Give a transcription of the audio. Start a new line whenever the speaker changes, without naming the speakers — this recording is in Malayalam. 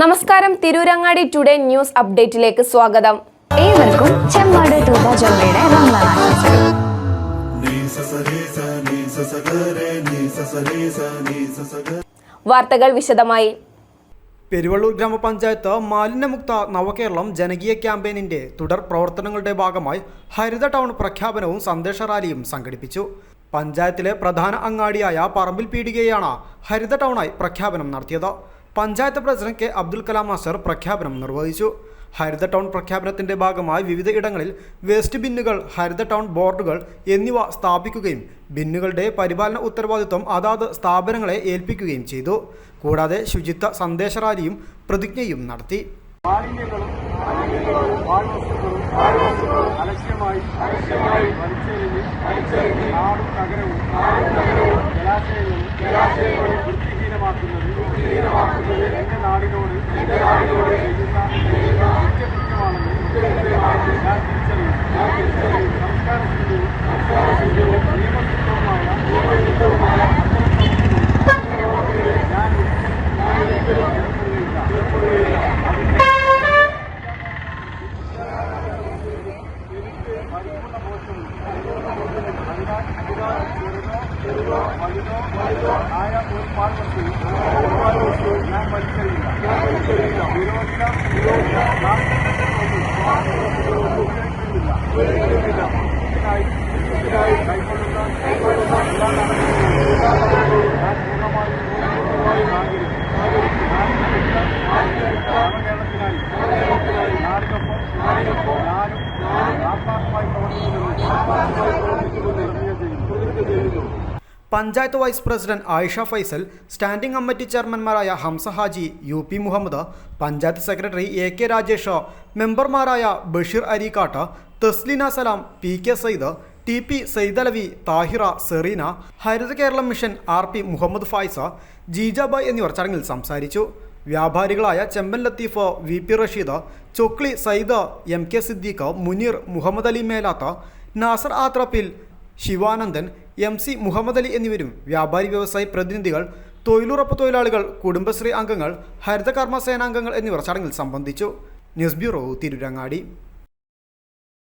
നമസ്കാരം. തിരൂരങ്ങാടി ടുഡേ ന്യൂസ് അപ്ഡേറ്റിലേക്ക് സ്വാഗതം.
ഏവർക്കും ചെമ്മാട് തൂബ
വാർത്തകൾ വിശദമായി.
പെരുവള്ളൂർ ഗ്രാമപഞ്ചായത്ത് മാലിന്യമുക്ത നവകേരളം ജനകീയ ക്യാമ്പയിനിന്റെ തുടർ പ്രവർത്തനങ്ങളുടെ ഭാഗമായി ഹരിത ടൗൺ പ്രഖ്യാപനവും സന്ദേശ റാലിയും സംഘടിപ്പിച്ചു. പഞ്ചായത്തിലെ പ്രധാന അങ്ങാടിയായ പറമ്പിൽ പീടികയാണ് ഹരിത ടൗണായി പ്രഖ്യാപനം നടത്തിയത്. പഞ്ചായത്ത് പ്രസിഡന്റ് കെ അബ്ദുൽ കലാം അസർ പ്രഖ്യാപനം നിർവഹിച്ചു. ഹരിത ടൗൺ പ്രഖ്യാപനത്തിന്റെ ഭാഗമായി വിവിധ ഇടങ്ങളിൽ വേസ്റ്റ് ബിന്നുകൾ ഹരിത ടൗൺ ബോർഡുകൾ എന്നിവ സ്ഥാപിക്കുകയും ബിന്നുകളുടെ പരിപാലന ഉത്തരവാദിത്വം അതാത് സ്ഥാപനങ്ങളെ ഏൽപ്പിക്കുകയും ചെയ്തു. കൂടാതെ ശുചിത്വ സന്ദേശ റാലിയും പ്രതിജ്ഞയും നടത്തി.
മാലിന്യങ്ങളും പാഴ്വസ്തുക്കളും അലക്ഷ്യമായി അലക്ഷ്യമായി വലിച്ചെറിഞ്ഞ് ജലാശയങ്ങളും എന്റെ നാടിനോട് ചെയ്യുന്ന കുറ്റകൃത്യമാണെന്ന് ഞാൻ തിരിച്ചറിയുന്നു സംസ്കാരത്തിന്റെയും നിയമവിരുദ്ധവുമായ ആയ ഒരു പാൽവസ്തുവും
panchayat vice president Ayisha Faisal standing committee ചെയർമാൻമാരായ Hamsa Haji U P Muhammad panchayat secretary A K Rajesh മെമ്പർമാരായ Basheer Areekkatt Thasleena Salam P K Sayed T P Saidalavi Thahira Sereena Haritha Keralam mission R P Muhammad Faisa Jijabai എന്നിവർ ചടങ്ങിൽ സംസാരിച്ചു. വ്യാപാരികളായ Chemban Latheef V P Rasheed Chokli Sayed M K Siddique Muneer Muhammad Ali Melatha Nasar Athrappil Sivanandan M C Muhammad Ali എന്നിവരും വ്യാപാരി വ്യവസായി പ്രതിനിധികൾ തൊഴിലുറപ്പ് തൊഴിലാളികൾ കുടുംബശ്രീ അംഗങ്ങൾ ഹരിതകർമ്മ സേനാംഗങ്ങൾ എന്നിവർ ചടങ്ങിൽ സംബന്ധിച്ചു. News bureau Tirurangadi.